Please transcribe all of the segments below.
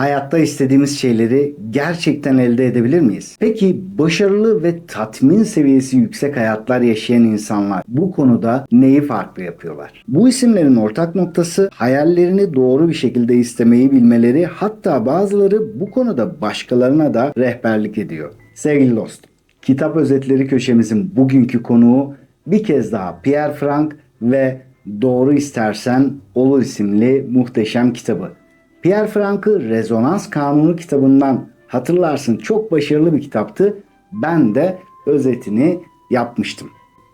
Hayatta istediğimiz şeyleri gerçekten elde edebilir miyiz? Peki başarılı ve tatmin seviyesi yüksek hayatlar yaşayan insanlar bu konuda neyi farklı yapıyorlar? Bu isimlerin ortak noktası hayallerini doğru bir şekilde istemeyi bilmeleri hatta bazıları bu konuda başkalarına da rehberlik ediyor. Sevgili dostum, kitap özetleri köşemizin bugünkü konuğu bir kez daha Pierre Frank ve Doğru İstersen Olur isimli muhteşem kitabı. Pierre Frank'ı Rezonans Kanunu kitabından hatırlarsın çok başarılı bir kitaptı. Ben de özetini yapmıştım.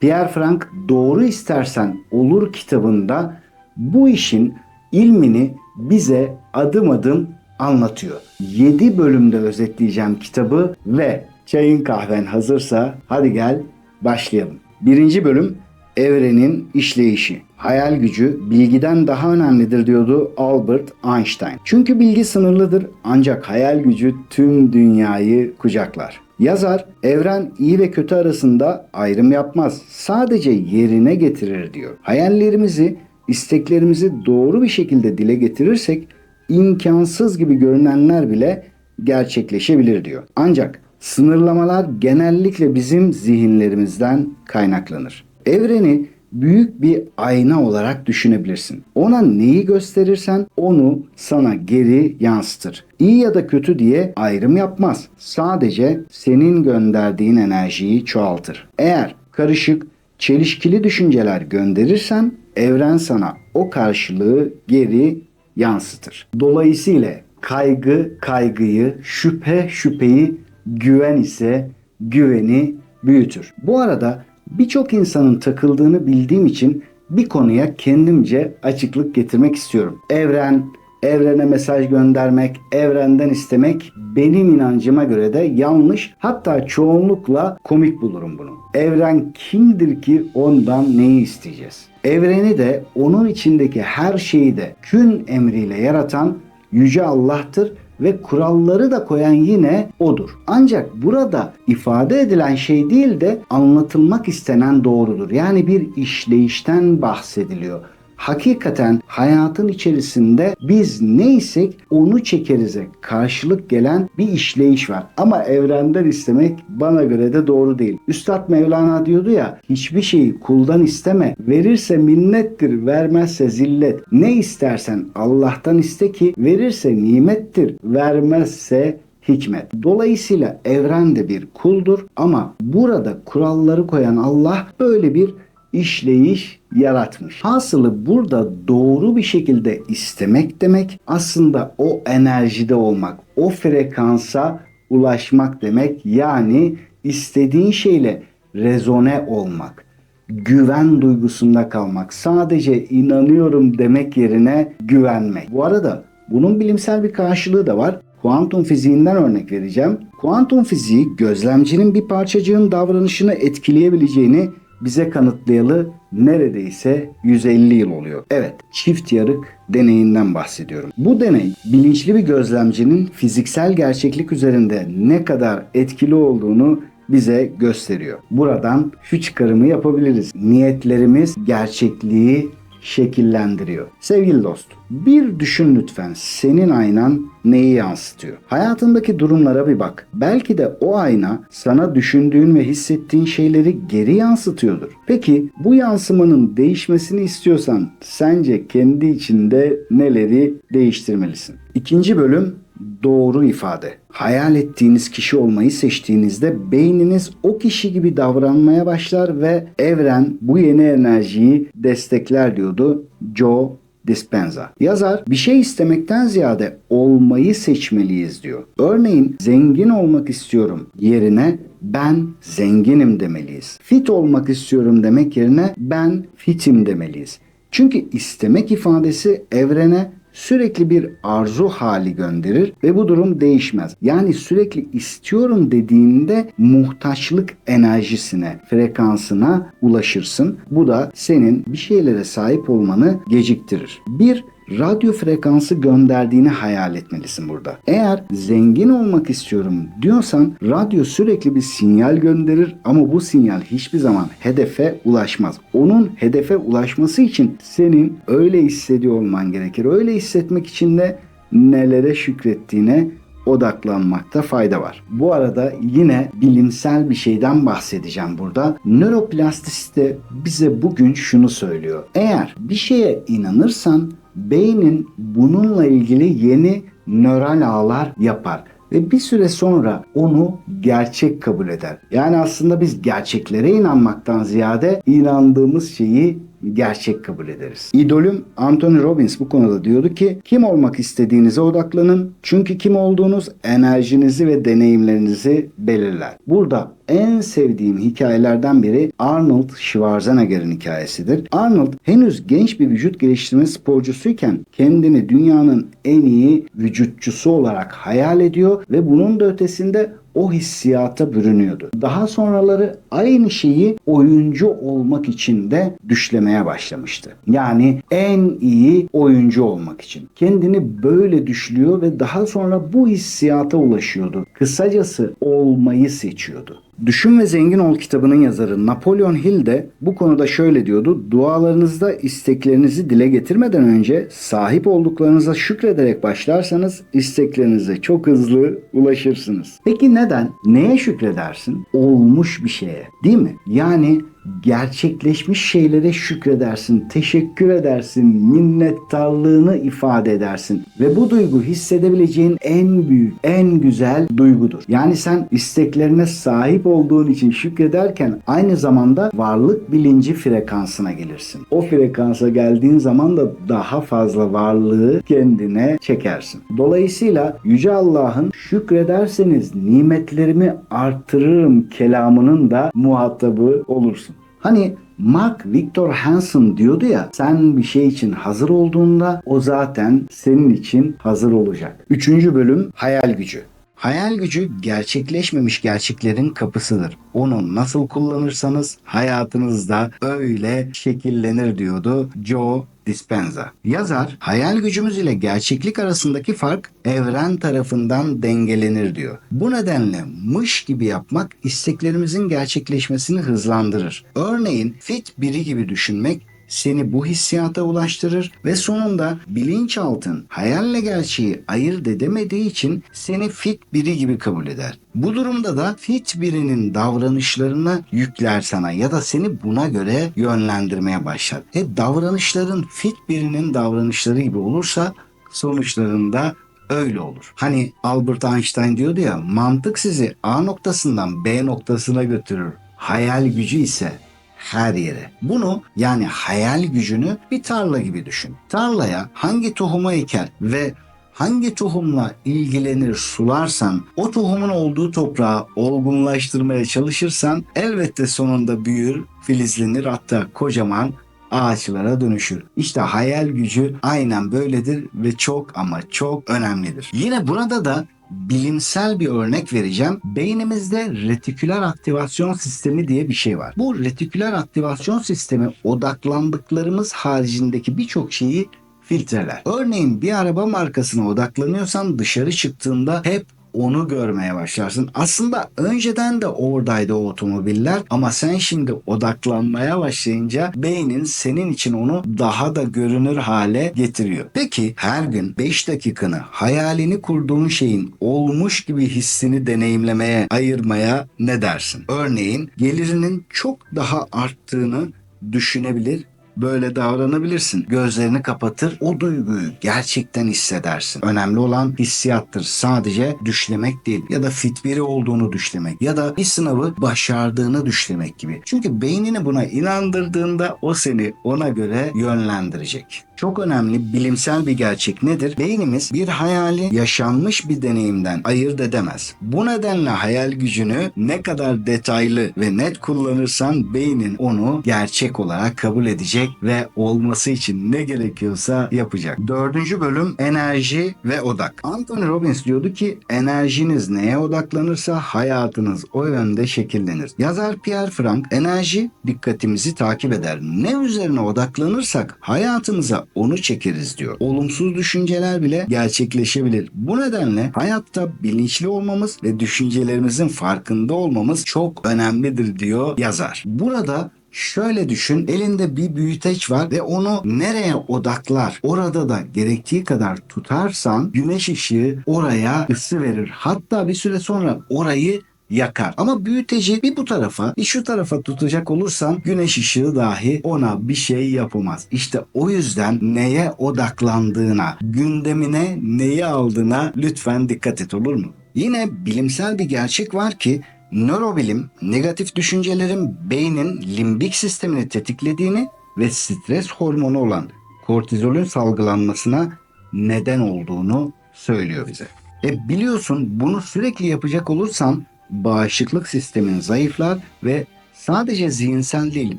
Pierre Frank Doğru İstersen Olur kitabında bu işin ilmini bize adım adım anlatıyor. 7 bölümde özetleyeceğim kitabı ve çayın kahven hazırsa hadi gel başlayalım. Birinci bölüm evrenin işleyişi. Hayal gücü bilgiden daha önemlidir diyordu Albert Einstein. Çünkü bilgi sınırlıdır ancak hayal gücü tüm dünyayı kucaklar. Yazar evren iyi ve kötü arasında ayrım yapmaz. Sadece yerine getirir diyor. Hayallerimizi, isteklerimizi doğru bir şekilde dile getirirsek imkansız gibi görünenler bile gerçekleşebilir diyor. Ancak sınırlamalar genellikle bizim zihinlerimizden kaynaklanır. Evreni büyük bir ayna olarak düşünebilirsin. Ona neyi gösterirsen onu sana geri yansıtır. İyi ya da kötü diye ayrım yapmaz. Sadece senin gönderdiğin enerjiyi çoğaltır. Eğer karışık, çelişkili düşünceler gönderirsen evren sana o karşılığı geri yansıtır. Dolayısıyla kaygı kaygıyı, şüphe şüpheyi, güven ise güveni büyütür. Bu arada birçok insanın takıldığını bildiğim için bir konuya kendimce açıklık getirmek istiyorum. Evren, evrene mesaj göndermek, evrenden istemek benim inancıma göre de yanlış hatta çoğunlukla komik bulurum bunu. Evren kimdir ki ondan neyi isteyeceğiz? Evreni de onun içindeki her şeyi de kün emriyle yaratan Yüce Allah'tır ve kuralları da koyan yine odur. Ancak burada ifade edilen şey değil de anlatılmak istenen doğrudur. Yani bir işleyişten bahsediliyor. Hakikaten hayatın içerisinde biz neysek onu çekerize karşılık gelen bir işleyiş var. Ama evrenden istemek bana göre de doğru değil. Üstad Mevlana diyordu ya hiçbir şeyi kuldan isteme. Verirse minnettir, vermezse zillet. Ne istersen Allah'tan iste ki verirse nimettir, vermezse hikmet. Dolayısıyla evren de bir kuldur ama burada kuralları koyan Allah böyle bir işleyiş yaratmış. Hasılı burada doğru bir şekilde istemek demek aslında o enerjide olmak, o frekansa ulaşmak demek. Yani istediğin şeyle rezone olmak, güven duygusunda kalmak, sadece inanıyorum demek yerine güvenmek. Bu arada bunun bilimsel bir karşılığı da var. Kuantum fiziğinden örnek vereceğim. Kuantum fiziği gözlemcinin bir parçacığın davranışını etkileyebileceğini bize kanıtlayalı neredeyse 150 yıl oluyor. Evet, çift yarık deneyinden bahsediyorum. Bu deney bilinçli bir gözlemcinin fiziksel gerçeklik üzerinde ne kadar etkili olduğunu bize gösteriyor. Buradan şu çıkarımı yapabiliriz. Niyetlerimiz gerçekliği şekillendiriyor. Sevgili dostum, bir düşün lütfen senin aynan neyi yansıtıyor? Hayatındaki durumlara bir bak. Belki de o ayna sana düşündüğün ve hissettiğin şeyleri geri yansıtıyordur. Peki bu yansımanın değişmesini istiyorsan sence kendi içinde neleri değiştirmelisin? İkinci bölüm doğru ifade. Hayal ettiğiniz kişi olmayı seçtiğinizde beyniniz o kişi gibi davranmaya başlar ve evren bu yeni enerjiyi destekler diyordu Joe Dispenza. Yazar bir şey istemekten ziyade olmayı seçmeliyiz diyor. Örneğin zengin olmak istiyorum yerine ben zenginim demeliyiz. Fit olmak istiyorum demek yerine ben fitim demeliyiz. Çünkü istemek ifadesi evrene sürekli bir arzu hali gönderir ve bu durum değişmez. Yani sürekli istiyorum dediğinde muhtaçlık enerjisine, frekansına ulaşırsın. Bu da senin bir şeylere sahip olmanı geciktirir. Bir radyo frekansı gönderdiğini hayal etmelisin burada. Eğer zengin olmak istiyorum diyorsan radyo sürekli bir sinyal gönderir ama bu sinyal hiçbir zaman hedefe ulaşmaz. Onun hedefe ulaşması için senin öyle hissediyor olman gerekir. Öyle hissetmek için de nelere şükrettiğine odaklanmakta fayda var. Bu arada yine bilimsel bir şeyden bahsedeceğim burada. Nöroplastisite bize bugün şunu söylüyor. Eğer bir şeye inanırsan beynin bununla ilgili yeni nöral ağlar yapar ve bir süre sonra onu gerçek kabul eder. Yani aslında biz gerçeklere inanmaktan ziyade inandığımız şeyi gerçek kabul ederiz. İdolüm Anthony Robbins bu konuda diyordu ki kim olmak istediğinize odaklanın. Çünkü kim olduğunuz enerjinizi ve deneyimlerinizi belirler. Burada en sevdiğim hikayelerden biri Arnold Schwarzenegger'in hikayesidir. Arnold henüz genç bir vücut geliştirme sporcusuyken kendini dünyanın en iyi vücutçusu olarak hayal ediyor ve bunun da ötesinde o hissiyata bürünüyordu. Daha sonraları aynı şeyi oyuncu olmak için de düşlemeye başlamıştı. Yani en iyi oyuncu olmak için. Kendini böyle düşlüyor ve daha sonra bu hissiyata ulaşıyordu. Kısacası olmayı seçiyordu. Düşün ve Zengin Ol kitabının yazarı Napolyon Hill de bu konuda şöyle diyordu. Dualarınızda isteklerinizi dile getirmeden önce sahip olduklarınıza şükrederek başlarsanız isteklerinize çok hızlı ulaşırsınız. Peki neden? Neye şükredersin? Olmuş bir şeye. Değil mi? Yani gerçekleşmiş şeylere şükredersin, teşekkür edersin, minnettarlığını ifade edersin ve bu duygu hissedebileceğin en büyük, en güzel duygudur. Yani sen isteklerine sahip olduğun için şükrederken aynı zamanda varlık bilinci frekansına gelirsin. O frekansa geldiğin zaman da daha fazla varlığı kendine çekersin. Dolayısıyla Yüce Allah'ın şükrederseniz nimetlerimi artırırım kelamının da muhatabı olursun. Hani Mark Victor Hansen diyordu ya sen bir şey için hazır olduğunda o zaten senin için hazır olacak. Üçüncü bölüm hayal gücü. Hayal gücü gerçekleşmemiş gerçeklerin kapısıdır. Onu nasıl kullanırsanız hayatınızda öyle şekillenir diyordu Joe Dispenza. Yazar, hayal gücümüz ile gerçeklik arasındaki fark evren tarafından dengelenir diyor. Bu nedenle mış gibi yapmak isteklerimizin gerçekleşmesini hızlandırır. Örneğin fit biri gibi düşünmek seni bu hissiyata ulaştırır ve sonunda bilinçaltın hayalle gerçeği ayırt edemediği için seni fit biri gibi kabul eder. Bu durumda da fit birinin davranışlarını yükler sana ya da seni buna göre yönlendirmeye başlar. E davranışların fit birinin davranışları gibi olursa sonuçlarında öyle olur. Hani Albert Einstein diyordu ya mantık sizi A noktasından B noktasına götürür. Hayal gücü ise her yere. Bunu yani hayal gücünü bir tarla gibi düşün. Tarlaya hangi tohumu eker ve hangi tohumla ilgilenir sularsan, o tohumun olduğu toprağı olgunlaştırmaya çalışırsan elbette sonunda büyür, filizlenir hatta kocaman ağaçlara dönüşür. İşte hayal gücü aynen böyledir ve çok ama çok önemlidir. Yine burada da bilimsel bir örnek vereceğim. Beynimizde retiküler aktivasyon sistemi diye bir şey var. Bu retiküler aktivasyon sistemi odaklandıklarımız haricindeki birçok şeyi filtreler. Örneğin bir araba markasına odaklanıyorsan dışarı çıktığında hep onu görmeye başlarsın. Aslında önceden de oradaydı o otomobiller ama sen şimdi odaklanmaya başlayınca beynin senin için onu daha da görünür hale getiriyor. Peki her gün 5 dakikanı hayalini kurduğun şeyin olmuş gibi hissini deneyimlemeye ayırmaya ne dersin? Örneğin gelirinin çok daha arttığını düşünebilir böyle davranabilirsin. Gözlerini kapatır, o duyguyu gerçekten hissedersin. Önemli olan hissiyattır. Sadece düşlemek değil ya da fit biri olduğunu düşlemek ya da bir sınavı başardığını düşlemek gibi. Çünkü beynini buna inandırdığında o seni ona göre yönlendirecek. Çok önemli bilimsel bir gerçek nedir? Beynimiz bir hayali yaşanmış bir deneyimden ayırt edemez. Bu nedenle hayal gücünü ne kadar detaylı ve net kullanırsan beynin onu gerçek olarak kabul edecek ve olması için ne gerekiyorsa yapacak. Dördüncü bölüm enerji ve odak. Anthony Robbins diyordu ki enerjiniz neye odaklanırsa hayatınız o yönde şekillenir. Yazar Pierre Frank enerji dikkatimizi takip eder. Ne üzerine odaklanırsak hayatımıza onu çekeriz diyor. Olumsuz düşünceler bile gerçekleşebilir. Bu nedenle hayatta bilinçli olmamız ve düşüncelerimizin farkında olmamız çok önemlidir diyor yazar. Burada Şöyle düşün elinde bir büyüteç var ve onu nereye odaklar orada da gerektiği kadar tutarsan güneş ışığı oraya ısı verir. Hatta bir süre sonra orayı yakar. Ama büyüteci bir bu tarafa bir şu tarafa tutacak olursan güneş ışığı dahi ona bir şey yapamaz. İşte o yüzden neye odaklandığına, gündemine neyi aldığına lütfen dikkat et olur mu? Yine bilimsel bir gerçek var ki nörobilim negatif düşüncelerin beynin limbik sistemini tetiklediğini ve stres hormonu olan kortizolün salgılanmasına neden olduğunu söylüyor bize. E biliyorsun bunu sürekli yapacak olursan bağışıklık sistemin zayıflar ve sadece zihinsel değil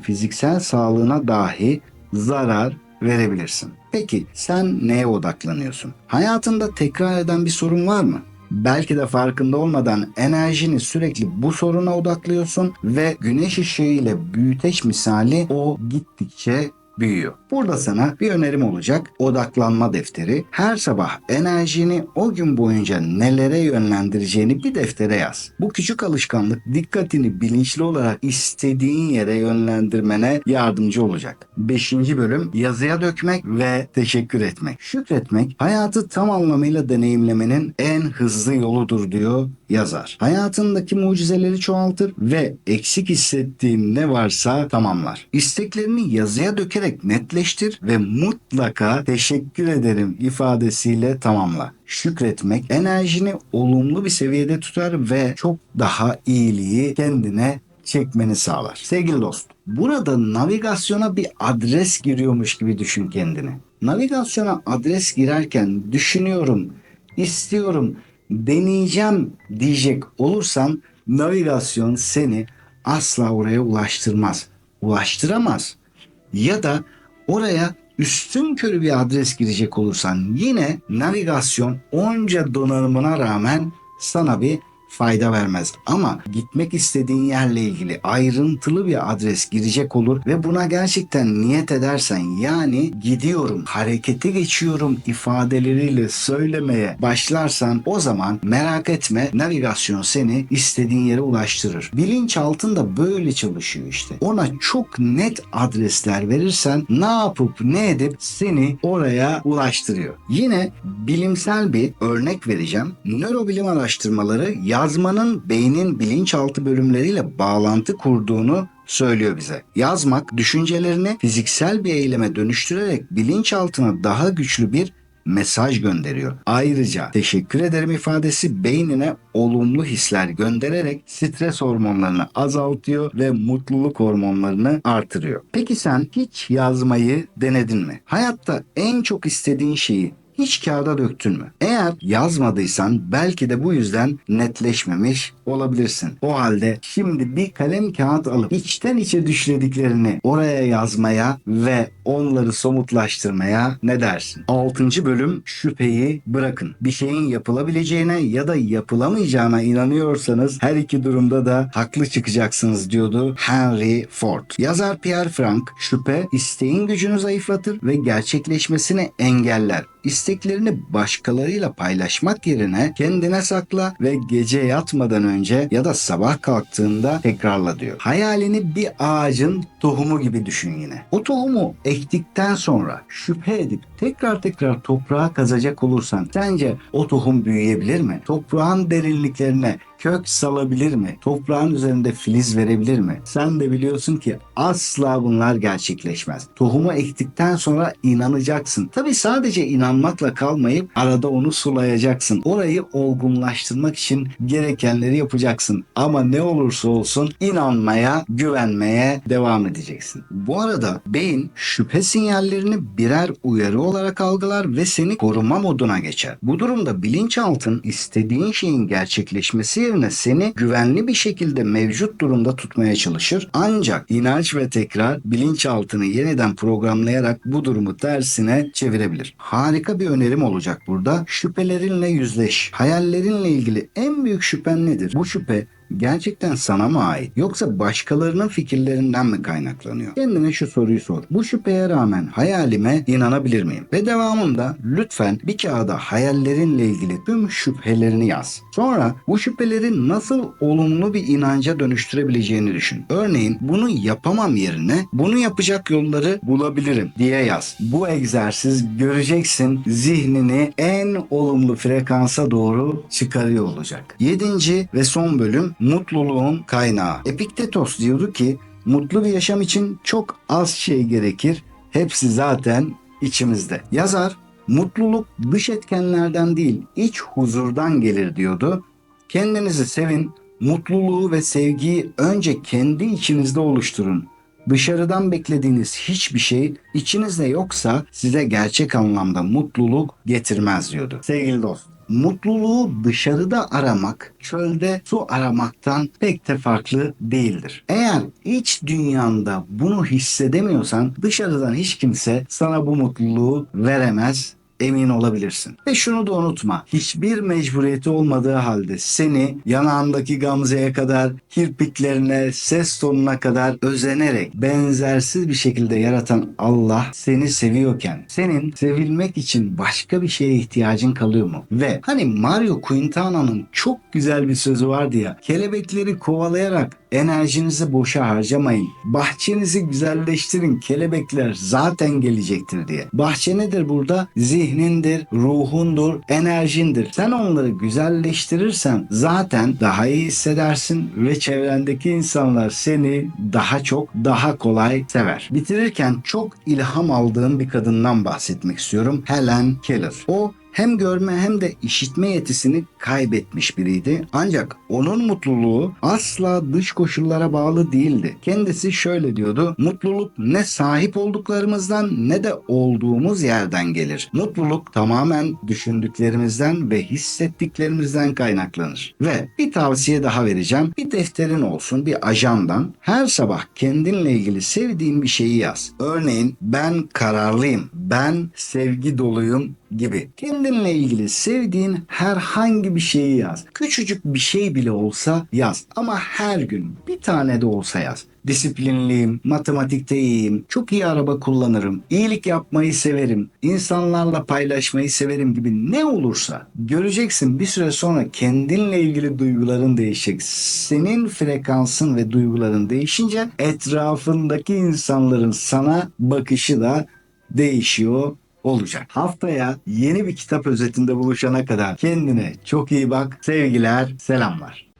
fiziksel sağlığına dahi zarar verebilirsin. Peki sen neye odaklanıyorsun? Hayatında tekrar eden bir sorun var mı? Belki de farkında olmadan enerjini sürekli bu soruna odaklıyorsun ve güneş ışığı ile büyüteç misali o gittikçe büyüyor. Burada sana bir önerim olacak. Odaklanma defteri. Her sabah enerjini o gün boyunca nelere yönlendireceğini bir deftere yaz. Bu küçük alışkanlık dikkatini bilinçli olarak istediğin yere yönlendirmene yardımcı olacak. Beşinci bölüm yazıya dökmek ve teşekkür etmek. Şükretmek hayatı tam anlamıyla deneyimlemenin en hızlı yoludur diyor yazar. Hayatındaki mucizeleri çoğaltır ve eksik hissettiğin ne varsa tamamlar. İsteklerini yazıya dökerek netleştir ve mutlaka teşekkür ederim ifadesiyle tamamla. Şükretmek enerjini olumlu bir seviyede tutar ve çok daha iyiliği kendine çekmeni sağlar. Sevgili dost, burada navigasyona bir adres giriyormuş gibi düşün kendini. Navigasyona adres girerken düşünüyorum, istiyorum, deneyeceğim diyecek olursan navigasyon seni asla oraya ulaştırmaz. Ulaştıramaz. Ya da oraya üstün körü bir adres girecek olursan yine navigasyon onca donanımına rağmen sana bir fayda vermez. Ama gitmek istediğin yerle ilgili ayrıntılı bir adres girecek olur ve buna gerçekten niyet edersen yani gidiyorum, harekete geçiyorum ifadeleriyle söylemeye başlarsan o zaman merak etme navigasyon seni istediğin yere ulaştırır. Bilinç altında böyle çalışıyor işte. Ona çok net adresler verirsen ne yapıp ne edip seni oraya ulaştırıyor. Yine bilimsel bir örnek vereceğim. Nörobilim araştırmaları yazmanın beynin bilinçaltı bölümleriyle bağlantı kurduğunu söylüyor bize. Yazmak düşüncelerini fiziksel bir eyleme dönüştürerek bilinçaltına daha güçlü bir mesaj gönderiyor. Ayrıca teşekkür ederim ifadesi beynine olumlu hisler göndererek stres hormonlarını azaltıyor ve mutluluk hormonlarını artırıyor. Peki sen hiç yazmayı denedin mi? Hayatta en çok istediğin şeyi hiç kağıda döktün mü? Eğer yazmadıysan belki de bu yüzden netleşmemiş olabilirsin. O halde şimdi bir kalem kağıt alıp içten içe düşlediklerini oraya yazmaya ve onları somutlaştırmaya ne dersin? 6. bölüm şüpheyi bırakın. Bir şeyin yapılabileceğine ya da yapılamayacağına inanıyorsanız her iki durumda da haklı çıkacaksınız diyordu Henry Ford. Yazar Pierre Frank şüphe isteğin gücünü zayıflatır ve gerçekleşmesini engeller. İsteklerini başkalarıyla paylaşmak yerine kendine sakla ve gece yatmadan önce ya da sabah kalktığında tekrarla diyor. Hayalini bir ağacın tohumu gibi düşün yine. O tohumu ektikten sonra şüphe edip tekrar tekrar toprağa kazacak olursan sence o tohum büyüyebilir mi? Toprağın derinliklerine kök salabilir mi? Toprağın üzerinde filiz verebilir mi? Sen de biliyorsun ki asla bunlar gerçekleşmez. Tohumu ektikten sonra inanacaksın. Tabi sadece inanmakla kalmayıp arada onu sulayacaksın. Orayı olgunlaştırmak için gerekenleri yapacaksın. Ama ne olursa olsun inanmaya, güvenmeye devam edeceksin. Bu arada beyin şüphe sinyallerini birer uyarı olarak algılar ve seni koruma moduna geçer. Bu durumda bilinçaltın istediğin şeyin gerçekleşmesi yerine seni güvenli bir şekilde mevcut durumda tutmaya çalışır. Ancak inanç ve tekrar bilinçaltını yeniden programlayarak bu durumu tersine çevirebilir. Harika bir önerim olacak burada. Şüphelerinle yüzleş. Hayallerinle ilgili en büyük şüphen nedir? Bu şüphe gerçekten sana mı ait yoksa başkalarının fikirlerinden mi kaynaklanıyor? Kendine şu soruyu sor. Bu şüpheye rağmen hayalime inanabilir miyim? Ve devamında lütfen bir kağıda hayallerinle ilgili tüm şüphelerini yaz. Sonra bu şüpheleri nasıl olumlu bir inanca dönüştürebileceğini düşün. Örneğin bunu yapamam yerine bunu yapacak yolları bulabilirim diye yaz. Bu egzersiz göreceksin zihnini en olumlu frekansa doğru çıkarıyor olacak. Yedinci ve son bölüm mutluluğun kaynağı. Epiktetos diyordu ki mutlu bir yaşam için çok az şey gerekir. Hepsi zaten içimizde. Yazar mutluluk dış etkenlerden değil iç huzurdan gelir diyordu. Kendinizi sevin, mutluluğu ve sevgiyi önce kendi içinizde oluşturun. Dışarıdan beklediğiniz hiçbir şey içinizde yoksa size gerçek anlamda mutluluk getirmez diyordu. Sevgili dost, mutluluğu dışarıda aramak çölde su aramaktan pek de farklı değildir. Eğer iç dünyanda bunu hissedemiyorsan dışarıdan hiç kimse sana bu mutluluğu veremez emin olabilirsin. Ve şunu da unutma. Hiçbir mecburiyeti olmadığı halde seni yanağındaki gamzeye kadar, kirpiklerine, ses tonuna kadar özenerek benzersiz bir şekilde yaratan Allah seni seviyorken senin sevilmek için başka bir şeye ihtiyacın kalıyor mu? Ve hani Mario Quintana'nın çok güzel bir sözü vardı ya. Kelebekleri kovalayarak enerjinizi boşa harcamayın. Bahçenizi güzelleştirin. Kelebekler zaten gelecektir diye. Bahçe nedir burada? Zihnindir, ruhundur, enerjindir. Sen onları güzelleştirirsen zaten daha iyi hissedersin ve çevrendeki insanlar seni daha çok, daha kolay sever. Bitirirken çok ilham aldığım bir kadından bahsetmek istiyorum. Helen Keller. O hem görme hem de işitme yetisini kaybetmiş biriydi. Ancak onun mutluluğu asla dış koşullara bağlı değildi. Kendisi şöyle diyordu. Mutluluk ne sahip olduklarımızdan ne de olduğumuz yerden gelir. Mutluluk tamamen düşündüklerimizden ve hissettiklerimizden kaynaklanır. Ve bir tavsiye daha vereceğim. Bir defterin olsun, bir ajandan her sabah kendinle ilgili sevdiğin bir şeyi yaz. Örneğin ben kararlıyım, ben sevgi doluyum gibi. Kendinle ilgili sevdiğin herhangi bir şeyi yaz. Küçücük bir şey bile olsa yaz. Ama her gün bir tane de olsa yaz. Disiplinliyim, matematikte iyiyim, çok iyi araba kullanırım, iyilik yapmayı severim, insanlarla paylaşmayı severim gibi ne olursa göreceksin bir süre sonra kendinle ilgili duyguların değişecek. Senin frekansın ve duyguların değişince etrafındaki insanların sana bakışı da değişiyor olacak. Haftaya yeni bir kitap özetinde buluşana kadar kendine çok iyi bak. Sevgiler, selamlar.